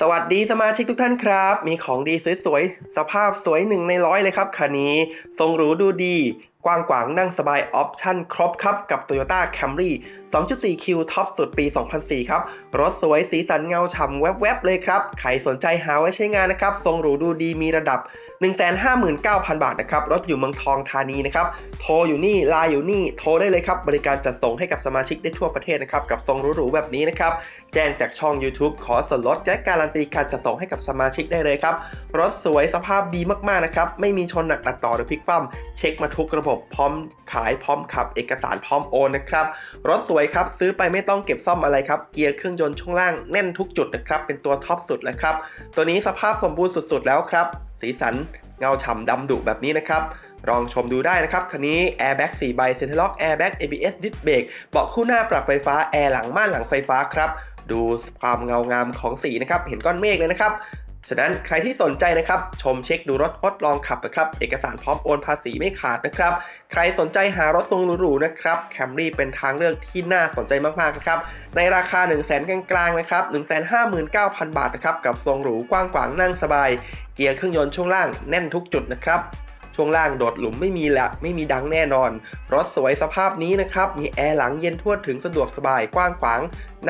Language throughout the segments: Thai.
สวัสดีสมาชิกทุกท่านครับ มีของดีสวยๆ สภาพสวยหนึ่งในร้อยเลยครับคันนี้ ทรงหรูดูดี กว้างขวางนั่งสบายออปชั่นครบครับกับ Toyota Camry 2.4 Q ท็อปสุดปี 2004 ครับ รถสวยสีสันเงาฉ่ำแวบๆเลยครับ ใครสนใจหาไว้ใช้งานนะครับ ทรงหรูดูดีมีระดับ 159,000 บาทนะครับ รถอยู่เมืองทองธานีนะครับ โทรอยู่นี่ไลน์อยู่นี่ โทรได้เลยครับ บริการจัดส่งให้กับสมาชิกได้ทั่วประเทศนะครับ กับทรงหรูๆแบบนี้นะครับ แจ้งจากช่อง YouTube ขอส่วนลดและการันตีการจัดส่งให้กับสมาชิกได้เลยครับ รถสวยสภาพดีมากๆนะครับ ไม่มีชนหนักตัดต่อหรือพลิกคว่ำเช็คมาทุกระบบพร้อมขายพร้อมขับ เอกสารพร้อมโอนนะครับ รถสวยครับ ซื้อไปไม่ต้องเก็บซ่อมอะไรครับ เกียร์เครื่องยนต์ช่วงล่างแน่นทุกจุดนะครับ เป็นตัวท็อปสุดเลยครับ ตัวนี้สภาพสมบูรณ์สุดๆแล้วครับ สีสันเงาฉ่ำดำดุแบบนี้นะครับลองชมดูได้นะครับ คันนี้ Airbag 4 ใบ Center Lock Airbag ABS Disc Brake เบาะคู่หน้าปรับไฟฟ้า แอร์หลังม่านหลังไฟฟ้าครับ ดูความเงางามของสีนะครับ เห็นก้อนเมฆเลยนะครับ ฉะนั้นใครที่สนใจนะครับ ชมเช็คดูรถทดลองขับนะครับเอกสารพร้อมโอนภาษีไม่ขาดนะครับ ใครสนใจหารถทรงหรูๆนะครับ Camry เป็นทางเลือกที่น่าสนใจมากๆนะครับในราคา 1 0 0 0 0 0กลางๆนะครับ159,000 บาทนะครับกับทรงหรูกว้างขวางนั่งสบาย เกียร์เครื่องยนต์ช่วงล่างแน่นทุกจุดนะครับช่วงล่างโดดหลุมไม่มีละไม่มีดังแน่นอน รถสวยสภาพนี้นะครับ มีแอร์หลังเย็นทั่วถึงสะดวกสบายกว้างขวาง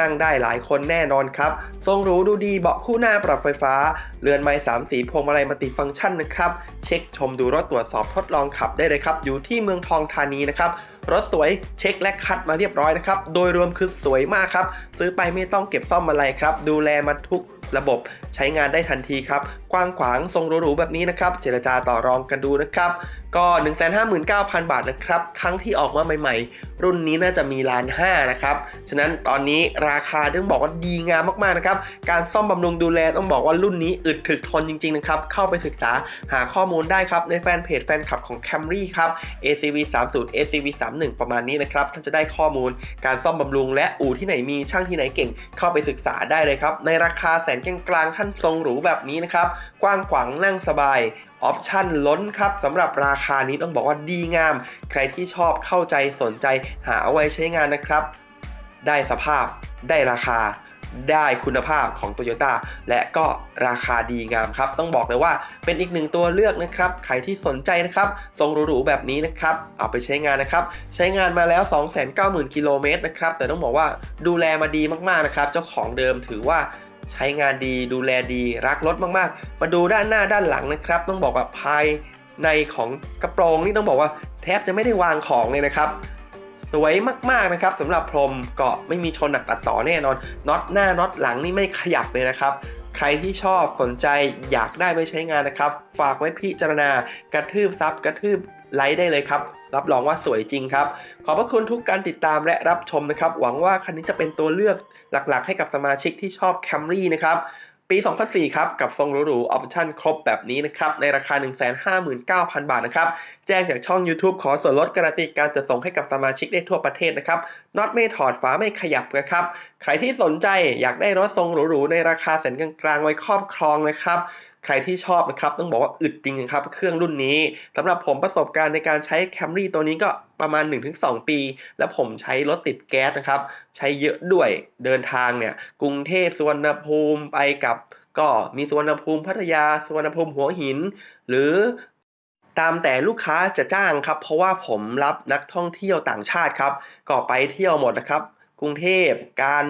นั่งได้หลายคนแน่นอนครับ ทรงหรูดูดีเบาะคู่หน้าปรับไฟฟ้า เรือนไม้สามสีพวงมาลัยมัลติฟังก์ชันนะครับ เช็คชมดูรถตรวจสอบทดลองขับได้เลยครับ อยู่ที่เมืองทองธานีนะครับรถสวยเช็คและคัดมาเรียบร้อยนะครับ โดยรวมคือสวยมากครับ ซื้อไปไม่ต้องเก็บซ่อมอะไรครับ ดูแลมาทุกระบบใช้งานได้ทันทีครับ กว้างขวางทรงหรูๆแบบนี้นะครับ เจรจาต่อรองกันดูนะครับ ก็ 159,000 บาทนะครับ ครั้งที่ออกมาใหม่ๆ รุ่นนี้น่าจะมีล้านห้านะครับ ฉะนั้นตอนนี้ราคาต้องบอกว่าดีงามมากๆนะครับการซ่อมบำรุงดูแลต้องบอกว่ารุ่นนี้อึดถึกทนจริงๆนะครับเข้าไปศึกษาหาข้อมูลได้ครับในแฟนเพจแฟนคลับของ Camry ครับ ACV 30 ACV 31ประมาณนี้นะครับท่านจะได้ข้อมูลการซ่อมบำรุง และอู่ที่ไหนมีช่างที่ไหนเก่ง เข้าไปศึกษาได้เลยครับในราคาแสนกลางๆท่านทรงหรูแบบนี้นะครับกว้างขวางนั่งสบายออปชั่นล้นครับสำหรับราคานี้ต้องบอกว่าดีงาม ใครที่ชอบเข้าใจสนใจหาเอาไว้ใช้งานนะครับ ได้สภาพ ได้ราคาได้คุณภาพของ Toyota และก็ราคาดีงามครับ ต้องบอกเลยว่าเป็นอีกหนึ่งตัวเลือกนะครับ ใครที่สนใจนะครับทรงหรูๆแบบนี้นะครับ เอาไปใช้งานนะครับ ใช้งานมาแล้ว 290,000 กิโลเมตรนะครับ แต่ต้องบอกว่าดูแลมาดีมากๆนะครับ เจ้าของเดิมถือว่าใช้งานดีดูแลดีรักรถมากๆ มาดูด้านหน้าด้านหลังนะครับ ต้องบอกว่าภายในของกระโปรงนี่ต้องบอกว่าแทบจะไม่ได้วางของเลยนะครับ สวยมากๆนะครับสำหรับพรมเกาะไม่มีชนหนักตัดต่อแน่นอนน็อตหน้าน็อตหลังนี่ไม่ขยับเลยนะครับ ใครที่ชอบสนใจอยากได้ไปใช้งานนะครับ ฝากไว้พิจารณากระทืบซับกระทืบไลค์ได้เลยครับ รับรองว่าสวยจริงครับ ขอบพระคุณทุกการติดตามและรับชมนะครับ หวังว่าคันนี้จะเป็นตัวเลือกหลักๆ ให้กับสมาชิกที่ชอบ Camry นะครับ ปี 2004 ครับ กับทรงหรูๆออปชั่นครบแบบนี้นะครับ ในราคา 159,000 บาทนะครับ แจ้งจากช่อง YouTube ขอส่วนลดการันตีการจัดส่งให้กับสมาชิกได้ทั่วประเทศนะครับน็อตไม่ถอดฝาไม่ขยับนะครับ ใครที่สนใจอยากได้รถทรงหรูๆในราคาแสนกลางๆไว้ครอบครองนะครับ ใครที่ชอบนะครับต้องบอกว่าอึดจริงครับเครื่องรุ่นนี้สำหรับผมประสบการณ์ในการใช้ Camry ตัวนี้ก็ประมาณ 1-2 ปี แล้วผมใช้รถติดแก๊สนะครับ ใช้เยอะด้วยเดินทางเนี่ย กรุงเทพสุวรรณภูมิไปกับก็มีสุวรรณภูมิพัทยาสุวรรณภูมิหัวหิน หรือตามแต่ลูกค้าจะจ้างครับ เพราะว่าผมรับนักท่องเที่ยวต่างชาติครับ ก็ไปเที่ยวหมดนะครับ กรุงเทพการ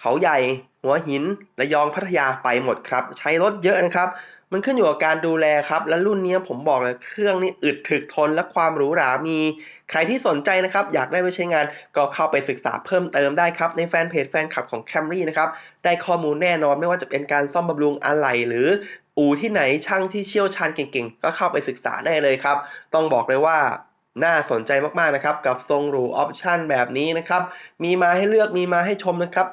เขาใหญ่ หัวหินระยองพัทยาไปหมดครับ ใช้รถเยอะนะครับ มันขึ้นอยู่กับการดูแลครับ และรุ่นนี้ผมบอกเลยเครื่องนี่อึดถึกทนและความหรูหรามี ใครที่สนใจนะครับ อยากได้ไปใช้งานก็เข้าไปศึกษาเพิ่มเติมได้ครับ ในแฟนเพจแฟนคลับของ Camry นะครับ ได้ข้อมูลแน่นอนไม่ว่าจะเป็นการซ่อมบำรุงอะไหล่หรืออู่ที่ไหนช่างที่เชี่ยวชาญเก่งๆ ก็เข้าไปศึกษาได้เลยครับ ต้องบอกเลยว่าน่าสนใจมากๆนะครับ กับทรงหรูออปชั่นแบบนี้นะครับ มีมาให้เลือกมีมาให้ชมนะครับ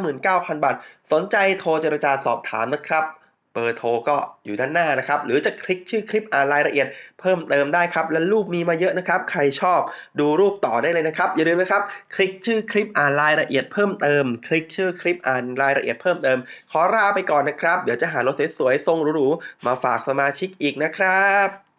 159,000 บาท สนใจโทรเจรจาสอบถามนะครับเบ อร์โทรก็อยู่ด้านหน้านะครับ หรือจะคลิกชื่อคลิปอ่านรายละเอียดเพิ่มเติมได้ครับ และรูปมีมาเยอะนะครับ ใครชอบดูรูปต่อได้เลยนะครับ อย่าลืมนะครับ คลิกชื่อคลิปอ่านรายละเอียดเพิ่มเติม คลิกชื่อคลิปอ่านรายละเอียดเพิ่มเติม ขอลาไปก่อนนะครับ เดี๋ยวจะหารถสวยๆทรงหรูๆมาฝากสมาชิกอีกนะครับ